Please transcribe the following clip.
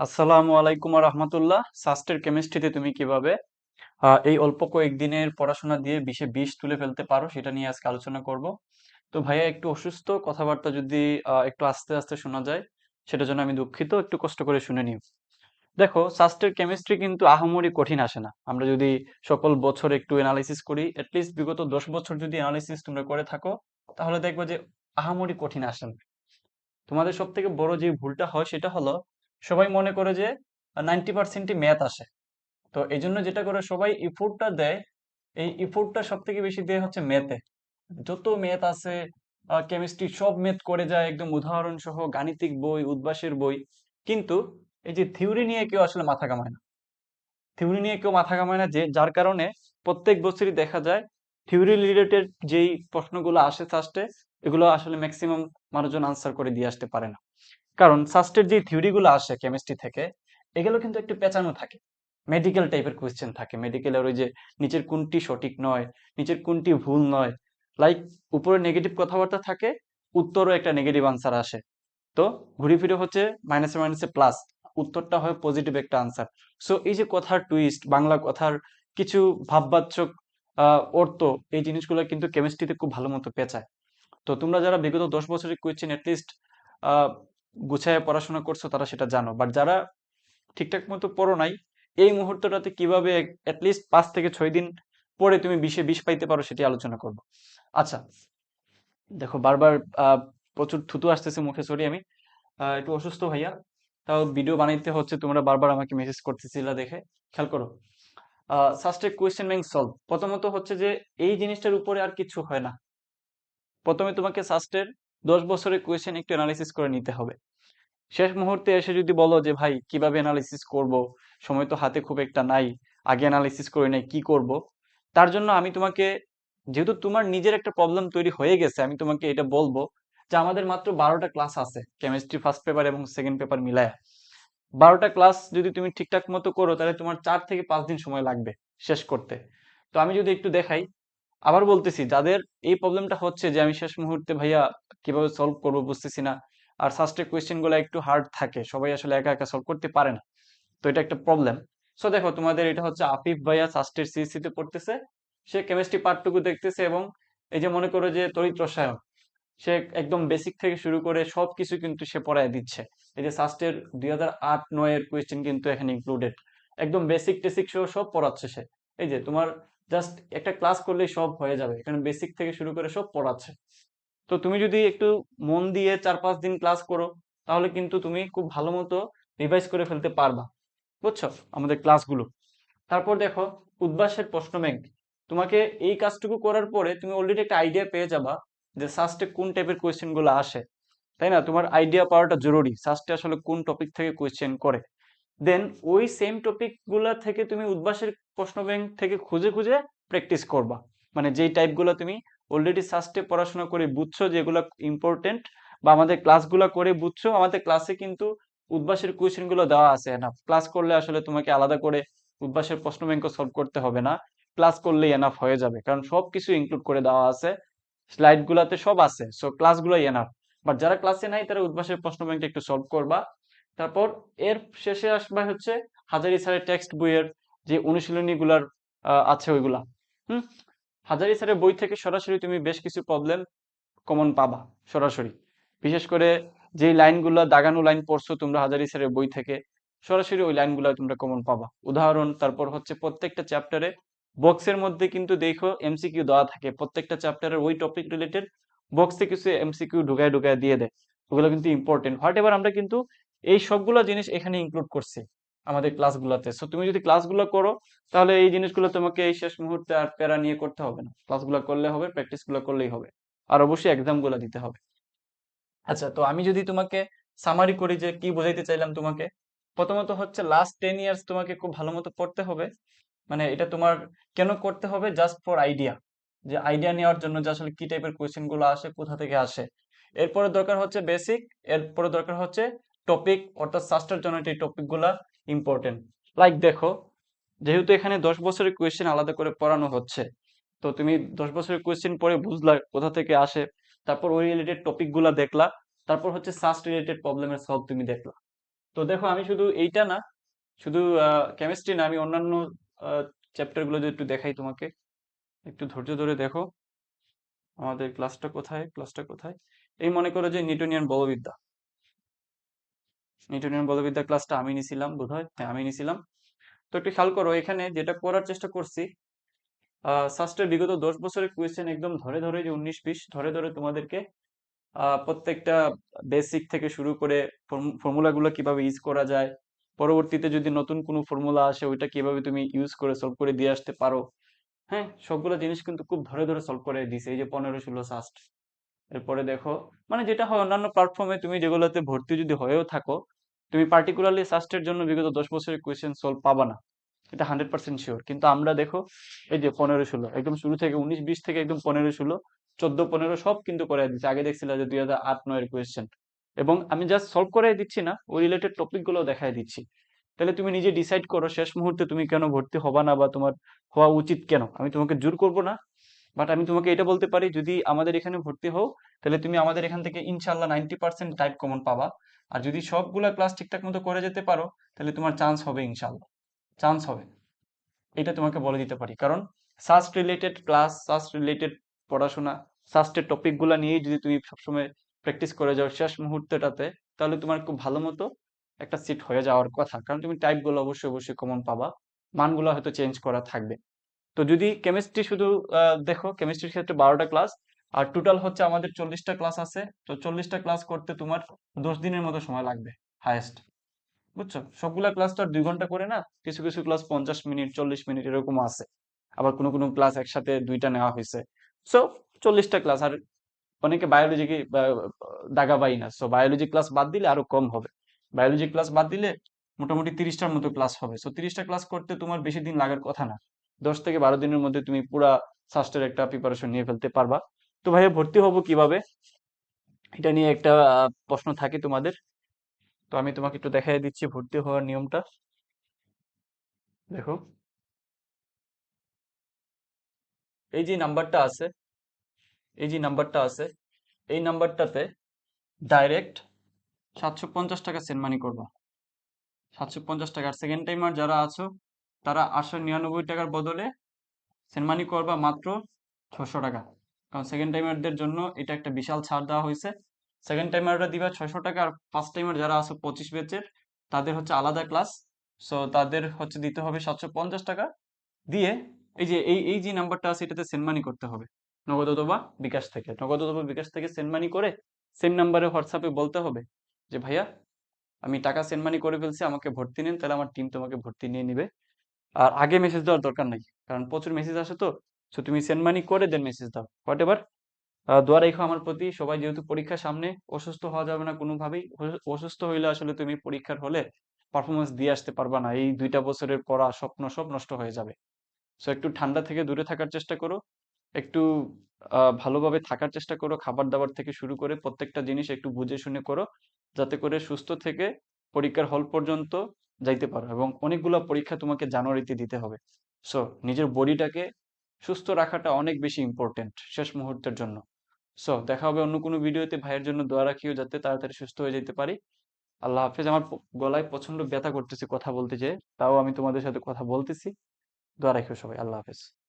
আসসালামু আলাইকুম রহমতুল্লাহ সাস্টের কেমিস্ট্রিতে তুমি কীভাবে এই অল্প কয়েকদিনের পড়াশোনা দিয়ে বিশে বিশ তুলে ফেলতে পারো সেটা নিয়ে আজকে আলোচনা করব। তো ভাইয়া একটু অসুস্থ, কথাবার্তা যদি একটু আস্তে আস্তে শোনা যায়, সেটার জন্য আমি দুঃখিত, একটু কষ্ট করে শুনে নিও। দেখো সাস্টের কেমিস্ট্রি কিন্তু আহামরি কঠিন আসে না। আমরা যদি সকল বছর একটু অ্যানালাইসিস করি অ্যাটলিস্ট বিগত দশ বছর যদি অ্যানালাইসিস তোমরা করে থাকো, তাহলে দেখবে যে আহামরি কঠিন আসে না। তোমাদের সব থেকে বড় যে ভুলটা হয় সেটা হলো সবাই মনে করে যে নাইনটি পার্সেন্টই ম্যাথ আসে। তো এই জন্য যেটা করে সবাই ইফোর্টটা দেয়, এই ইফোর্টটা সব থেকে বেশি দেয় হচ্ছে ম্যাথে যত ম্যাথ আছে কেমিস্ট্রি সব ম্যাথ করে যায়, একদম উদাহরণ সহ গাণিতিক বই, উদ্ভাসের বই। কিন্তু এই যে থিওরি নিয়ে কেউ আসলে মাথা কামায় না। থিওরি নিয়ে কেউ মাথা কামায় না যে, যার কারণে প্রত্যেক বছরই দেখা যায় থিওরি রিলেটেড যেই প্রশ্নগুলো আসে ফার্স্টে এগুলো আসলে ম্যাক্সিমাম মানুষজন আনসার করে দিয়ে আসতে পারে না। কারণ সাস্টের যে থিওরিগুলো আসে কেমিস্ট্রি থেকে, এগুলো কিন্তু একটু পেঁচানো থাকে। মেডিকেল টাইপের কোয়েশ্চেন থাকে। মেডিকেলের ওই যে নিচের কোনটি সঠিক নয়, নিচের কোনটি ভুল নয়। লাইক উপরে নেগেটিভ কথাবার্তা থাকে উত্তরও একটা নেগেটিভ আনসার আসে। তো ঘুরে ফিরে হচ্ছে মাইনাসে মাইনাসে প্লাস উত্তরটা হয় পজিটিভ একটা আনসার সো এই যে কথার টুইস্ট বাংলা কথার কিছু ভাববাচক অর্থ, এই জিনিসগুলো কিন্তু কেমিস্ট্রিতে খুব ভালো মতো পেঁচায়। তো তোমরা যারা বিগত দশ বছরের কোয়েশ্চেন অ্যাটলিস্ট গুছায় পড়াশোনা করছ তারা সেটা জানো। বাট যারা ঠিকঠাক মতো পড়ো নাই, এই মুহূর্তটাতে কীভাবে অ্যাটলিস্ট পাঁচ থেকে ছয় দিন পরে তুমি বিশে বিষ পাইতে পারো সেটি আলোচনা করব। আচ্ছা দেখো বারবার প্রচুর থুতু আসতেছে মুখে সরি আমি। একটু অসুস্থ ভাইয়া, তাও ভিডিও বানাইতে হচ্ছে, তোমরা বারবার আমাকে মেসেজ করতেছিলা দেখে। খেয়াল করো। সাস্টেক কোয়েশ্চেন ব্যাংক সলভ প্রথমত হচ্ছে যে, এই জিনিসটার উপরে আর কিছু হয় না। প্রথমে তোমাকে সাস্টের দশ বছরের কোয়েশ্চেন একটু অ্যানালিসিস করে নিতে হবে। শেষ মুহূর্তে এসে যদি বলো যে, ভাই, কীভাবে অ্যানালিসিস করব? সময় তো হাতে খুব একটা নাই। আগে অ্যানালিসিস করে নাই, কি করব? তার জন্য আমি তোমাকে, যেহেতু তোমার নিজের একটা প্রবলেম তৈরি হয়ে গেছে, আমি তোমাকে এটা বলব যে, আমাদের মাত্র বারোটা ক্লাস আছে কেমিস্ট্রি ফার্স্ট পেপার এবং সেকেন্ড পেপার মিলায়। বারোটা ক্লাস যদি তুমি ঠিকঠাক মতো করো, তাহলে তোমার চার থেকে পাঁচ দিন সময় লাগবে শেষ করতে। তো আমি যদি একটু দেখাই আবার বলতেছি, যাদের এই প্রবলেমটা হচ্ছে যে, আমি শেষ মুহূর্তে ভাইয়া কীভাবে সলভ করব বুঝতেছি না। আর সাস্টের কোয়েশ্চেনগুলো একটু হার্ড থাকে, সবাই আসলে একা একা সলভ করতে পারে না। তো এটা একটা প্রবলেম সো দেখো, তোমাদের এটা হচ্ছে আফিফ ভাইয়া সাস্টের তে পড়তেছে। সে কেমিস্ট্রি পার্টটুকু দেখতেছে এবং এই যে মনে করো যে, তড়িৎ রসায়ন, সে একদম বেসিক থেকে শুরু করে সবকিছু কিন্তু সে পড়ায় দিচ্ছে। এই যে সাস্টের দুই হাজার আট নয়ের কোয়েশ্চেন কিন্তু এখানে ইনক্লুডেড একদম বেসিক টেসিক সহ সব পড়াচ্ছে সে। এই যে তোমার জাস্ট একটা ক্লাস করলে সব হয়ে যাবে। এখানে বেসিক থেকে শুরু করে সব পড়াচ্ছে। তো তুমি যদি একটু মন দিয়ে চার পাঁচ দিন ক্লাস করো, তাহলে কিন্তু তুমি খুব ভালো মতো রিভাইজ করে ফেলতে পারবা। বুঝছ? আমাদের ক্লাসগুলো তারপর দেখো, উদ্ভাসের প্রশ্ন ব্যাংক তোমাকে এই কাজটুকু করার পরে তুমি অলরেডি একটা আইডিয়া পেয়ে যাবা যে সাস্টে কোন টাইপের কোয়েশ্চেনগুলো আসে। তাই না? তোমার আইডিয়া পাওয়াটা জরুরি। সাস্টে আসলে কোন টপিক থেকে কোয়েশ্চেন করে। দেন ওই সেম টপিকগুলা থেকে তুমি উদ্বাসের প্রশ্ন ব্যাংক থেকে খুঁজে খুঁজে প্র্যাকটিস করবা। মানে যেই টাইপগুলো তুমি অলরেডি সাস্টে পড়াশোনা করে বুঝছ, যেগুলো ইম্পর্টেন্ট বা আমাদের ক্লাসগুলো করে বুঝছ, আমাদের ক্লাসে কিন্তু উদ্বাসের কোয়েশ্চেনগুলো দেওয়া আছে না ক্লাস করলে আসলে তোমাকে আলাদা করে উদ্বাসের প্রশ্ন ব্যাংক সলভ করতে হবে না। ক্লাস করলেই এনাফ হয়ে যাবে, কারণ সবকিছু ইনক্লুড করে দেওয়া আছে। স্লাইড গুলাতে সব আছে সো ক্লাসগুলোই এনাফ বাট যারা ক্লাসে নাই, তারা উদ্বাসের প্রশ্ন ব্যাংকটা একটু সলভ করবা। তারপর এর শেষে আসবে হচ্ছে হাজারি স্যারের টেক্সট বইয়ের যে অনুশীলনী গুলার আছে ওইগুলা। হুম? হাজারি স্যারের বই থেকে সরাসরি তুমি বেশ কিছু প্রবলেম কমন পাবা, সরাসরি। বিশেষ করে যেই লাইনগুলো, দাগানো লাইন পড়ছো তোমরা হাজারি স্যারের বই থেকে, সরাসরি ওই লাইনগুলো তোমরা কমন পাবা। উদাহরণ, তারপর হচ্ছে প্রত্যেকটা চ্যাপ্টারে বক্সের মধ্যে কিন্তু দেখো এমসিকিউ দেওয়া থাকে। প্রত্যেকটা চ্যাপ্টারের ওই টপিক রিলেটেড বক্সে কিছু এমসিকিউ ঢুকায় ঢুকায় দিয়ে দেয়। ওগুলো কিন্তু ইম্পর্টেন্ট হোয়াট এভার আমরা কিন্তু এই সবগুলো জিনিস এখানে ইনক্লুড করছি আমাদের ক্লাসগুলোতে সো তুমি যদি ক্লাসগুলো করো, তাহলে এই জিনিসগুলো তোমাকে এই শেষ মুহূর্তে আর প্যারা নিয়ে করতে হবে না। ক্লাসগুলো করলে হবে প্র্যাকটিসগুলো করলেই হবে। আর অবশ্যই এক্সামগুলো দিতে হবে। আচ্ছা তো আমি যদি তোমাকে সামারি করি যে কি বোঝাইতে চাইলাম তোমাকে, প্রথমত হচ্ছে লাস্ট টেন ইয়ার্স তোমাকে খুব ভালো মতো পড়তে হবে। মানে এটা তোমার কেন করতে হবে? জাস্ট ফর আইডিয়া যে আইডিয়া নেওয়ার জন্য যে আসলে কি টাইপের কোয়েশ্চেনগুলো আসে, কোথা থেকে আসে। এরপরে দরকার হচ্ছে বেসিক এরপরে দরকার হচ্ছে টপিক অর্থাৎ সাস্টার জন্য এই টপিকগুলা ইম্পর্টেন্ট লাইক দেখো, যেহেতু এখানে দশ বছরের কোয়েশ্চেন আলাদা করে পড়ানো হচ্ছে, তো তুমি দশ বছরের কোয়েশ্চেন পড়ে বুঝলা কোথা থেকে আসে, তারপর ওই রিলেটেড টপিকগুলা দেখলা, তারপর হচ্ছে সাস্ট রিলেটেড প্রবলেমের সলভ তুমি দেখলা। তো দেখো, আমি শুধু এইটা না, শুধু কেমিস্ট্রি না, আমি অন্যান্য চ্যাপ্টারগুলো যদি একটু দেখাই তোমাকে, একটু ধৈর্য ধরে দেখো, আমাদের ক্লাসটা কোথায় ক্লাসটা কোথায়? এই মনে করো যে নিউটনিয়ান বলবিদ্যা। নিউটনিয়ান বলবিদ্যা ক্লাসটা আমি নিছিলাম বোধহয়। হ্যাঁ আমি নিছিলাম। তো একটু খেয়াল করো, এখানে যেটা করার চেষ্টা করছি সাস্টের বিগত দশ বছরের কোয়েশ্চেন একদম ধরে ধরে যে উনিশ, বিশ, ধরে ধরে তোমাদেরকে প্রত্যেকটা বেসিক থেকে শুরু করে ফর্মুলাগুলো কীভাবে ইউজ করা যায়, পরবর্তীতে যদি নতুন কোনো ফর্মুলা আসে, ওইটা কীভাবে তুমি ইউজ করে সলভ করে দিয়ে আসতে পারো। হ্যাঁ সবগুলো জিনিস কিন্তু খুব ধরে ধরে সলভ করে দিছে। এই যে পনেরো, ষোলো সাস্ট এরপরে দেখো মানে যেটা হয় অন্যান্য প্ল্যাটফর্মে তুমি যেগুলোতে ভর্তি যদি হয়েও থাকো তুমি পার্টিকুলারলি সাস্টের জন্য বিগত দশ বছরের কোয়েশ্চেন সলভ পাবা না। এটা হান্ড্রেড পার্সেন্ট শিওর কিন্তু আমরা দেখো, এই যে পনেরো ষোলো, একদম শুরু থেকে উনিশ, বিশ থেকে একদম পনেরো ষোলো, চোদ্দ, পনেরো সব কিন্তু করে দিচ্ছে। আগে দেখছিলাম যে দুই হাজার আট নয়ের কোয়েশ্চেন এবং আমি জাস্ট সলভ করে দিচ্ছি না, ওই রিলেটেড টপিকগুলো দেখাই দিচ্ছি। তাহলে তুমি নিজে ডিসাইড করো, শেষ মুহূর্তে তুমি কেন ভর্তি হবা না বা তোমার হওয়া উচিত কেন? আমি তোমাকে জোর করব না বাট আমি তোমাকে এটা বলতে পারি, যদি আমাদের এখানে ভর্তি হও, তাহলে তুমি আমাদের এখান থেকে ইনশাল্লাহ নাইনটি পার্সেন্ট টাইপ কমন পাবা। আর যদি সবগুলা ক্লাস ঠিকঠাক মতো করে যেতে পারো, তাহলে তোমার চান্স হবে ইনশাল্লাহ চান্স হবে। এটা তোমাকে বলে দিতে পারি। কারণ SUST related class SUST related পড়াশোনা সাস্টের টপিকগুলো নিয়েই যদি তুমি সবসময় প্র্যাকটিস করে যাও শেষ মুহূর্তটাতে, তাহলে তোমার খুব ভালো মতো একটা সিট হয়ে যাওয়ার কথা। কারণ তুমি টাইপগুলো অবশ্যই অবশ্যই কমন পাবা। মানগুলো হয়তো চেঞ্জ করা থাকবে। তো যদি কেমিস্ট্রি শুধু দেখো কেমিস্ট্রির ক্ষেত্রে বারোটা ক্লাস আর টোটাল হচ্ছে আমাদের চল্লিশটা ক্লাস আছে। তো চল্লিশটা ক্লাস করতে তোমার দশ দিনের মতো সময় লাগবে হায়েস্ট বুঝছ? সবগুলা ক্লাস তো আর দুই ঘণ্টা করে না, কিছু কিছু ক্লাস পঞ্চাশ মিনিট, চল্লিশ মিনিট এরকম আছে। আবার কোনো কোনো ক্লাস একসাথে দুইটা নেওয়া হয়েছে। সো চল্লিশটা ক্লাস আর অনেকে বায়োলজিকে দাগাবাই না। সো বায়োলজি ক্লাস বাদ দিলে আরও কম হবে। বায়োলজি ক্লাস বাদ দিলে মোটামুটি তিরিশটার মতো ক্লাস হবে। সো তিরিশটা ক্লাস করতে তোমার বেশি দিন লাগার কথা না। দশ থেকে বারো দিনের মধ্যে তুমি পুরা সাস্টের একটা প্রিপারেশন নিয়ে ফেলতে পারবা। তো ভাইয়া ভর্তি হব কীভাবে? এটা নিয়ে একটা প্রশ্ন থাকে তোমাদের। তো আমি তোমাকে একটু দেখাই দিচ্ছি ভর্তি হওয়ার নিয়মটা। দেখো। এই যে নাম্বারটা আছে, এই যে নাম্বারটা আছে, এই নাম্বারটাতে ডাইরেক্ট সাতশো পঞ্চাশ টাকা সেন্ড মানি করবা। সাতশো পঞ্চাশ টাকা আর সেকেন্ড টাইমার যারা আছো, তারা আটশো নিরানব্বই টাকার বদলে সেন্ড মানি করবা মাত্র ছশো টাকা। কারণ সেকেন্ড টাইমারদের জন্য এটা একটা বিশাল ছাড় দেওয়া হয়েছে। সেকেন্ড টাইমাররা দিবা ছয়শো টাকা আর ফার্স্ট টাইমার যারা আছো পঁচিশ ব্যাচের তাদের হচ্ছে আলাদা ক্লাস সো তাদের হচ্ছে দিতে হবে সাতশো পঞ্চাশ টাকা। দিয়ে এই যে, এই এই যে নাম্বারটা আছে, এটাতে সেন্ড মানি করতে হবে। নগদ অথবা বিকাশ থেকে। নগদ বিকাশ থেকে সেন্ড মানি করে সেম নাম্বারে হোয়াটসঅ্যাপে বলতে হবে যে, ভাইয়া, আমি টাকা সেন্ড মানি করে ফেলছি, আমাকে ভর্তি নেন, তাহলে আমার টিম তোমাকে ভর্তি নিয়ে নিবে। আর আগে মেসেজ দেওয়ার দরকার নাই, কারণ প্রচুর মেসেজ আসে তো। সো তুমি সেন্ড মানি করে দেন মেসেজ দাও। হোয়াট এভার দোয়া রেখো আমার প্রতি। সবাই যেহেতু পরীক্ষার সামনে অসুস্থ হওয়া যাবে না কোনোভাবেই। অসুস্থ হইলে আসলে তুমি পরীক্ষার হলে পারফরমেন্স দিয়ে আসতে পারবা না। এই দুইটা বছরের পড়া স্বপ্ন সব নষ্ট হয়ে যাবে। সো একটু ঠান্ডা থেকে দূরে থাকার চেষ্টা করো। একটু ভালোভাবে থাকার চেষ্টা করো। খাবার দাবার থেকে শুরু করে প্রত্যেকটা জিনিস একটু বুঝে শুনে করো। যাতে করে সুস্থ থেকে পরীক্ষার হল পর্যন্ত যাইতে পারো এবং অনেকগুলো পরীক্ষা তোমাকে জানুয়ারিতে দিতে হবে। সো নিজের বডিটাকে সুস্থ রাখাটা অনেক বেশি ইম্পর্টেন্ট শেষ মুহূর্তের জন্য। সো দেখা হবে অন্য কোনো ভিডিওতে ভাইয়ের জন্য দোয়া রাখিও যাতে তাড়াতাড়ি সুস্থ হয়ে যেতে পারি। আল্লাহ হাফেজ। আমার গলায় প্রচণ্ড ব্যথা করতেছে কথা বলতে যে তাও আমি তোমাদের সাথে কথা বলতেছি। দোয়া রাখিও সবাই। আল্লাহ হাফেজ।